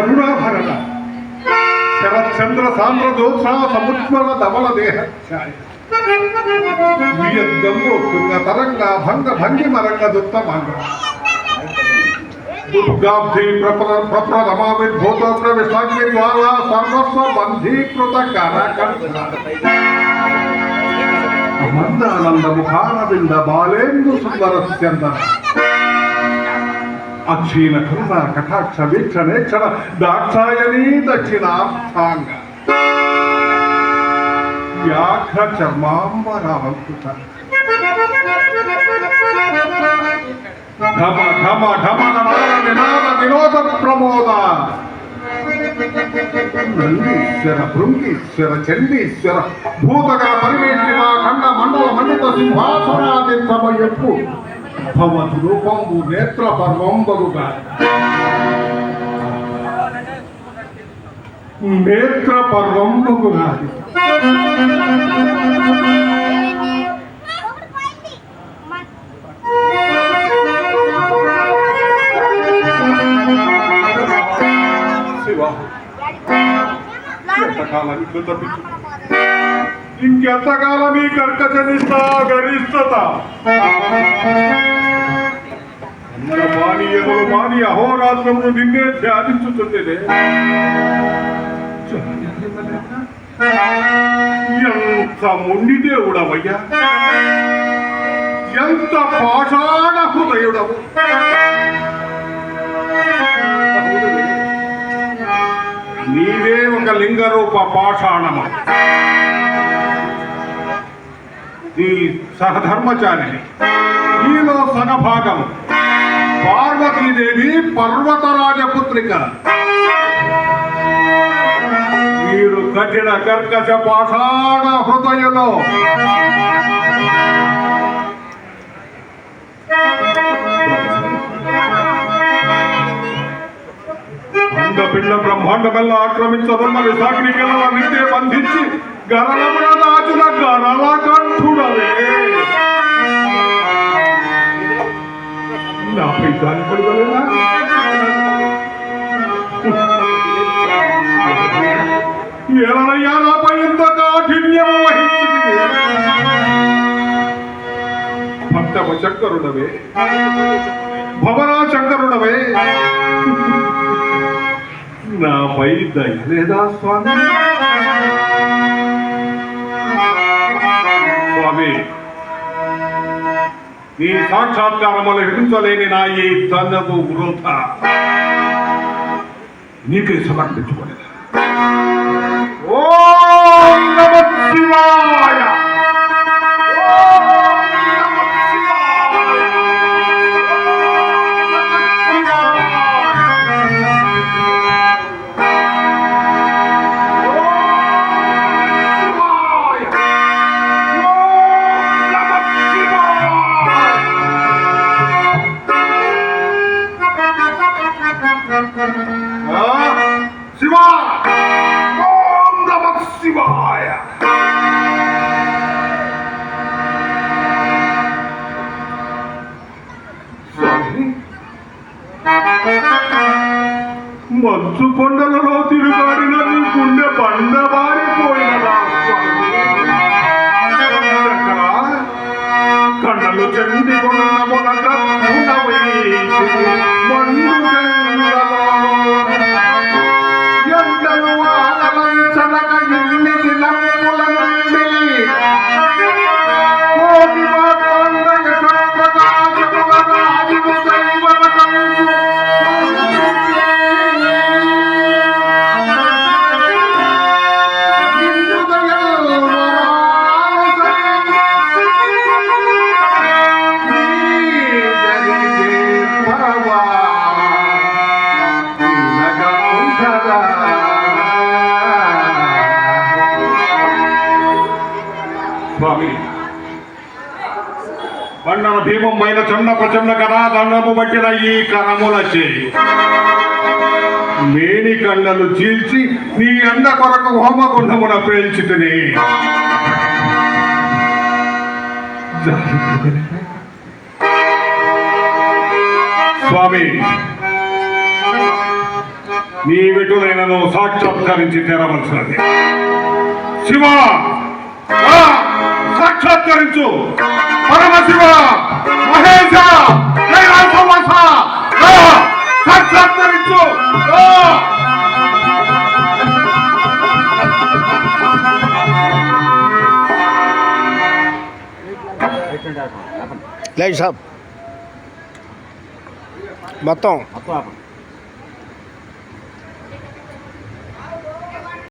కరుణాభరణ శరచంద్ర సామ్రదోష సముజ్వల ధవల దేహఛాయ వియద్గంగు కుంగ తరంగ భంగ భంగిమ రంగ దుత్తమంగ దుర్గాబ్ధి ప్రప్రథమావిద్భూత ప్రవిష్టాగ్ని అక్షీణ కృత కటాక్ష వీక్షణేక్షణ దాక్షాయణీ దక్షిణాంగ వ్యాఘ్ర చర్మాంబరావంకుత ఢమ ఢమ ఢమ నమాల వినాద వినోద ప్రమోద. నందీశ్వర భృంగీశ్వర చండీశ్వర భూతగా పరివేష్టిత ఖండ మండల మండిత సింహాసనాదిత్తమయప్పు భవతు రూపంబు నేత్ర పర్వంబరుగా నేత్ర పర్వంబుగా శివ ఎంతకాలం ఇట్లు తప్పించు ఇంకెంతకాలం ఈ కర్కశనిస్తా గరిష్టత? పానీయములు మాని అహోరాత్రములు నిన్నే ధ్యానించుతుంటే ఎంత ముండి దేవుడవయ్యా ఎంత పాషాణ హృదయుడవు. నీవే ఒక లింగరూప పాషాణమా. నీ సహధర్మచారిణి. ఈలో సగభాగం పార్వతీదేవి పర్వతరాజపుత్రిక. మీరు కఠిన కర్కశ పాషాణ హృదయలో. పిల్ల బ్రహ్మాండమెల్ల ఆక్రమించదన్న విశాఖని పిల్లల బంధించి గరళమున దాచిన గరళ నా నాపై దాని పడగలేనా ఎలనయ్యా నాపై ఎంత కాఠిన్యం వహించింది? భక్తవ శంకరుడవే. భవనా శంకరుడవే. నాపై దయ లేదా స్వామి? నీ సాక్షాత్కారములు హింసలేని నా ఈ తనకు వృధ నీకే సమర్పించుకోలేదు. ఓ నమః శివాయ మంచు కొండలలో తిరుగాడిన నీ గుండె బండబారిపోయినదా? కళ్ళలు చెంది కొన్న మండు బండన భీమమైన చన్న ప్రచన్న కదా దండము పట్టిన ఈ కరముల చేయి మేని కళ్ళలు చీల్చి నీ అండ కొరకు హోమగుండమున పేల్చితిని. స్వామి నీ విటులైనను సాక్షాత్కరించి తెరవలసినది. శివ సాక్షాత్కరించు. పరమశివ మహేశ సాక్షాత్కరించు. లైట్ మొత్తం.